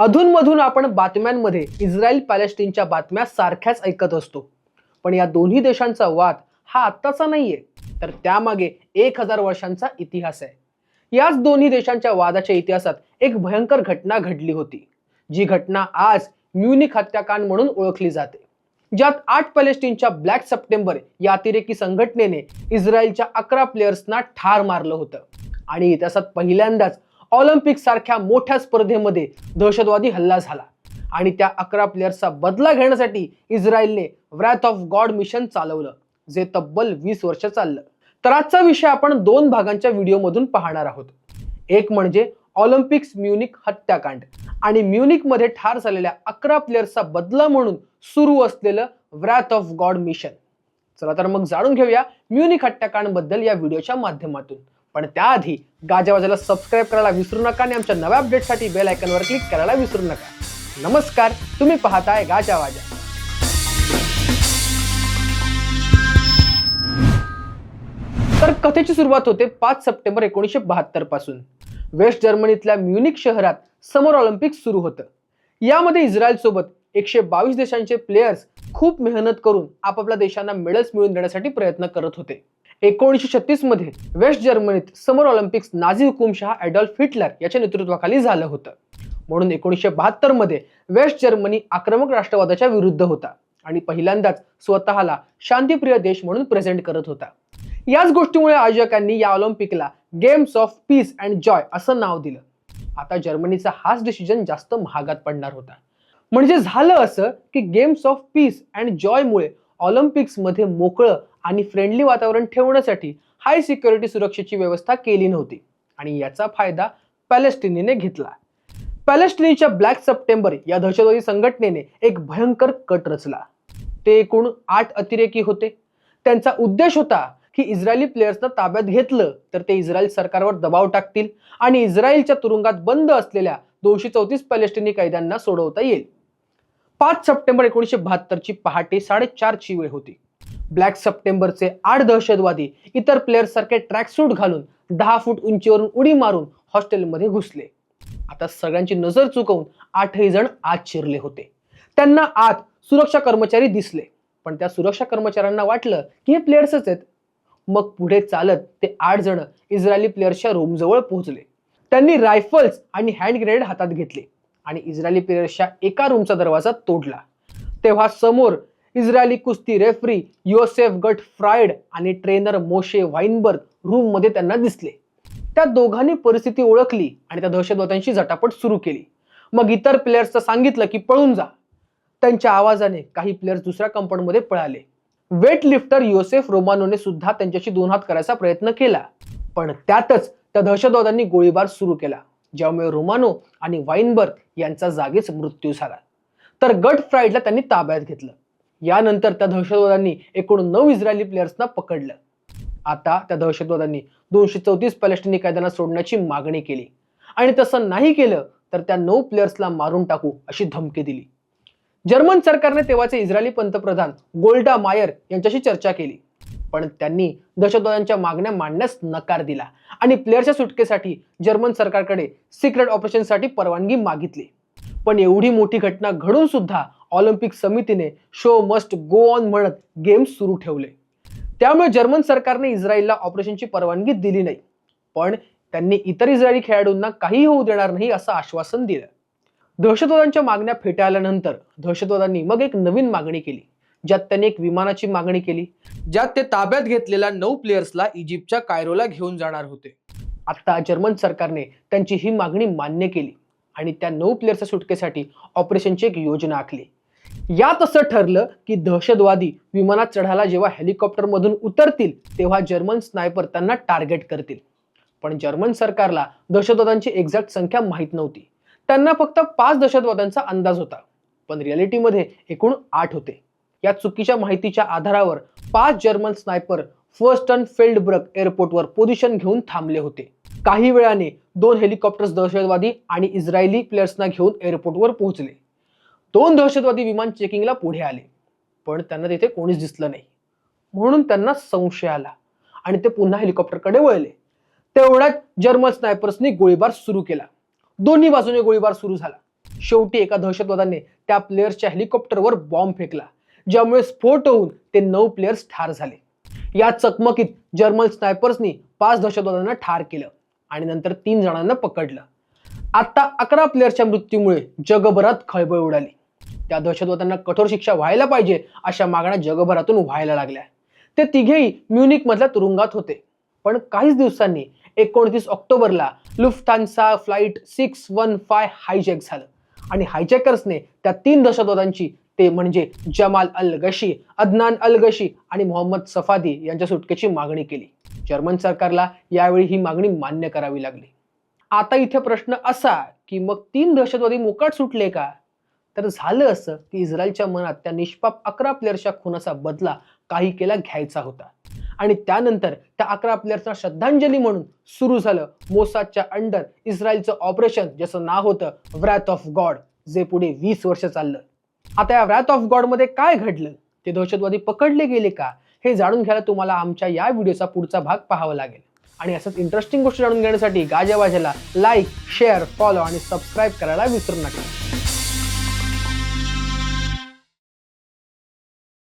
अधूनमधून आपण बातम्यांमध्ये इस्रायल पॅलेस्टीनच्या बातम्या सारख्याच ऐकत असतो. पण या दोन्ही देशांचा वाद हा आत्ताचा नाहीये तर त्यामागे एक हजार वर्षांचा इतिहास आहे. याच दोन्ही देशांच्या वादाच्या इतिहासात एक भयंकर घटना घडली होती जी घटना आज म्युनिक हत्याकांड म्हणून ओळखली जाते. ज्यात आठ पॅलेस्टीनच्या ब्लॅक सप्टेंबर या अतिरेकी संघटनेने इस्रायलच्या अकरा प्लेयर्सना ठार मारलं होतं. आणि इतिहासात पहिल्यांदाच ऑलिम्पिक सारख्या मोठ्या स्पर्धेमध्ये दहशतवादी हल्ला झाला. आणि त्या अकरा प्लेयर्सचा बदला घेण्यासाठी इस्रायलने व्रॅथ ऑफ गॉड मिशन चालवलं जे तब्बल वीस वर्ष चाललं. तर आजचा विषय आपण दोन भागांच्या व्हिडिओमधून पाहणार आहोत. एक म्हणजे ऑलिम्पिक्स म्युनिक हत्याकांड. आणि म्युनिकमध्ये ठार झालेल्या अकरा प्लेयर्सचा बदला म्हणून सुरू असलेलं व्रॅथ ऑफ गॉड मिशन चला तर मग जाणून घेऊया म्युनिक हत्याकांडबद्दल या व्हिडिओच्या माध्यमातून. पण त्याआधी गाजावाजाला सबस्क्राईब करायला विसरू नका आणि आमच्या नव्या अपडेटसाठी बेल आयकनवर क्लिक करायला विसरू नका. नमस्कार तुम्ही पाहताय गाजावाजा तर कथेची सुरुवात होते पाच सप्टेंबर एकोणीसशे बहात्तरपासून. वेस्ट जर्मनीतल्या म्युनिक शहरात समर ऑलिम्पिक सुरू होतं. यामध्ये इस्रायल सोबत एकशे बावीस देशांचे प्लेयर्स खूप मेहनत करून आपापल्या देशांना मेडल्स मिळवून देण्यासाठी प्रयत्न करत होते. एकोणीसशे छत्तीसमध्ये वेस्ट जर्मनीत समर ऑलिम्पिक्स नाझी हुकुमशहा ॲडॉल्फ हिटलर याच्या नेतृत्वाखाली झालं होतं. म्हणून एकोणीसशे बहात्तरमध्ये वेस्ट जर्मनी आक्रमक राष्ट्रवादाच्या विरुद्ध होता आणि पहिल्यांदाच स्वतःला शांतीप्रिय देश म्हणून प्रेझेंट करत होता. याच गोष्टीमुळे आयोजकांनी या ऑलिम्पिकला Games of Peace and Joy असं नाव दिलं. आता जर्मनीचा हाच डिसिजन जास्त महागात पडणार होता. म्हणजे झालं असं की गेम्स ऑफ पीस अँड जॉयमुळे ऑलिम्पिक्समध्ये मोकळं आणि फ्रेंडली वातावरण ठेवण्यासाठी हाय सिक्युरिटी सुरक्षेची व्यवस्था केली नव्हती. आणि याचा फायदा पॅलेस्टिनीने घेतला. पॅलेस्टिनीच्या ब्लॅक सप्टेंबर या दहशतवादी संघटनेने एक भयंकर कट रचला. ते एकूण आठ अतिरेकी होते. त्यांचा उद्देश होता की इस्रायली प्लेयर्सना ताब्यात घेतलं तर ते इस्रायल सरकारवर दबाव टाकतील आणि इस्रायलच्या तुरुंगात बंद असलेल्या दोनशे चौतीस पॅलेस्टिनी कैद्यांना सोडवता येईल. पाच सप्टेंबर एकोणीसशे बहात्तरची पहाटे साडेचारची वेळ होती. ब्लॅक सप्टेंबरचे आठ दहशतवादी इतर प्लेयर्स सारखे ट्रॅकसूट घालून दहा फूट उंचीवरून उडी मारून हॉस्टेलमध्ये घुसले. आता सगळ्यांची नजर चुकवून आठही जण आत शिरले होते. त्यांना आत सुरक्षा कर्मचारी दिसले पण त्या सुरक्षा कर्मचाऱ्यांना वाटलं की हे प्लेयर्सच आहेत. मग पुढे चालत ते आठ जण इस्रायली प्लेयर्सच्या रूमजवळ पोहोचले. त्यांनी रायफल्स आणि हँड ग्रेनेड हातात घेतले. आणि इस्रायली प्लेयर्सच्या एका रूमचा दरवाजा तोडला. तेव्हा समोर इस्रायली कुस्ती रेफरी योसेफ गट फ्रायड आणि ट्रेनर मोशे वाईनबर्ग रूममध्ये त्यांना दिसले. त्या दोघांनी परिस्थिती ओळखली आणि त्या दहशतवाद्यांशी झटापट सुरू केली. मग इतर प्लेयर्सचं सांगितलं की पळून जा. त्यांच्या आवाजाने काही प्लेयर्स दुसऱ्या कंपाऊंडमध्ये पळाले. वेट लिफ्टर योसेफ रोमानोने सुद्धा त्यांच्याशी दोन हात करायचा प्रयत्न केला. पण त्यातच त्या दहशतवाद्यांनी गोळीबार सुरू केला. ज्यामुळे रोमानो आणि वाईनबर्ग यांचा जागीच मृत्यू झाला. तर गट फ्राईडला त्यांनी ताब्यात घेतलं. यानंतर त्या दहशतवाद्यांनी एकूण नऊ इस्रायली प्लेयर्सना पकडलं. आता त्या दहशतवाद्यांनी दोनशे चौतीस पॅलेस्टिनी कायद्यांना सोडण्याची मागणी केली. आणि तसं नाही केलं तर त्या नऊ प्लेयर्सला मारून टाकू अशी धमकी दिली. जर्मन सरकारने तेव्हाचे इस्रायली पंतप्रधान गोल्डा मायर यांच्याशी चर्चा केली. पण त्यांनी दहशतवाद्यांच्या मागण्या मांडण्यास नकार दिला आणि प्लेयरच्या सुटकेसाठी जर्मन सरकारकडे सिक्रेट ऑपरेशनसाठी परवानगी मागितली. पण एवढी मोठी घटना घडून सुद्धा ऑलिम्पिक समितीने शो मस्ट गो ऑन म्हणत गेम्स सुरू ठेवले. त्यामुळे जर्मन सरकारने इस्रायलला ऑपरेशनची परवानगी दिली नाही. पण त्यांनी इतर इस्रायली खेळाडूंना काही होऊ देणार नाही असं आश्वासन दिलं. दहशतवादांच्या मागण्या फेटाळल्यानंतर दहशतवादांनी मग एक नवीन मागणी केली. ज्यात त्यांनी एक विमानाची मागणी केली ज्यात ते ताब्यात घेतलेल्या नऊ प्लेयर्सला इजिप्तच्या कायरोला घेऊन जाणार होते. आता जर्मन सरकारने त्यांची ही मागणी मान्य केली आणि त्या नऊ प्लेयर्सच्या सुटकेसाठी ऑपरेशनची एक योजना आखली. यात असं ठरलं की दहशतवादी विमानात चढायला जेव्हा हेलिकॉप्टरमधून उतरतील तेव्हा जर्मन स्नायपर त्यांना टार्गेट करतील. पण जर्मन सरकारला दहशतवाद्यांची एक्झॅक्ट संख्या माहीत नव्हती. त्यांना फक्त पाच दहशतवाद्यांचा अंदाज होता पण रियालिटीमध्ये एकूण आठ होते. या चुकीच्या माहितीच्या आधारावर पाच जर्मन स्नायपर फर्स्ट फर्स्टन फेल्डब्रग एअरपोर्टवर पोझिशन घेऊन थांबले होते. काही वेळाने दोन हेलिकॉप्टर्स दहशतवादी आणि इस्रायली प्लेयर्सना घेऊन एअरपोर्टवर पोहोचले. दोन दहशतवादी विमान चेकिंगला पुढे आले पण त्यांना तिथे कोणीच दिसलं नाही. म्हणून त्यांना संशय आला आणि ते पुन्हा हेलिकॉप्टरकडे वळले. तेवढ्यात जर्मन स्नायपर्सनी गोळीबार सुरू केला. दोन्ही बाजूने गोळीबार सुरू झाला. शेवटी एका दहशतवाद्याने त्या प्लेयर्सच्या हेलिकॉप्टरवर बॉम्ब फेकला. ज्यामुळे स्फोट होऊन ते नऊ प्लेयर्स ठार झाले. या चकमकीत जर्मन स्नायपर्सनी पाच दहशतवाद्यांना ठार केलं आणि नंतर तीन जणांना पकडलं. आता अकरा प्लेयरच्या मृत्यूमुळे जगभरात खळबळ उडाली. त्या दहशतवाद्यांना कठोर शिक्षा व्हायला पाहिजे अशा मागण्या जगभरातून व्हायला लागल्या. ते तिघेही म्युनिक मधल्या तुरुंगात होते. पण काहीच दिवसांनी एकोणतीस ऑक्टोबरला Lufthansa flight six one five hijack झालं. आणि हायजॅकर्सने त्या तीन दहशतवाद्यांची ते म्हणजे जमाल अल गशी अदनान अल गशी आणि मोहम्मद सफादी यांच्या सुटकेची मागणी केली. जर्मन सरकारला यावेळी ही मागणी मान्य करावी लागली. आता इथे प्रश्न असा की मग तीन दहशतवादी मोकाट सुटले का? तर झालं असं की इस्रायलच्या मनात त्या निष्पाप अकरा प्लेअर्सच्या खुनाचा बदला काही केला घ्यायचा होता. आणि त्यानंतर त्या अकरा प्लेयर्सना श्रद्धांजली म्हणून सुरू झालं मोसादच्या अंडर इस्रायलचं ऑपरेशन ज्याचं नाव होतं व्रॅथ ऑफ गॉड जे पुढे वीस वर्ष चाललं. आता या व्रॅथ ऑफ गॉडमध्ये काय घडलं? ते दहशतवादी पकडले गेले का? हे जाणून घ्यायला तुम्हाला आमच्या या व्हिडिओचा पुढचा भाग पाहावा लागेल. आणि असंच इंटरेस्टिंग गोष्टी जाणून घेण्यासाठी गाजावाजाला लाईक शेअर फॉलो आणि सबस्क्राईब करायला विसरू नका.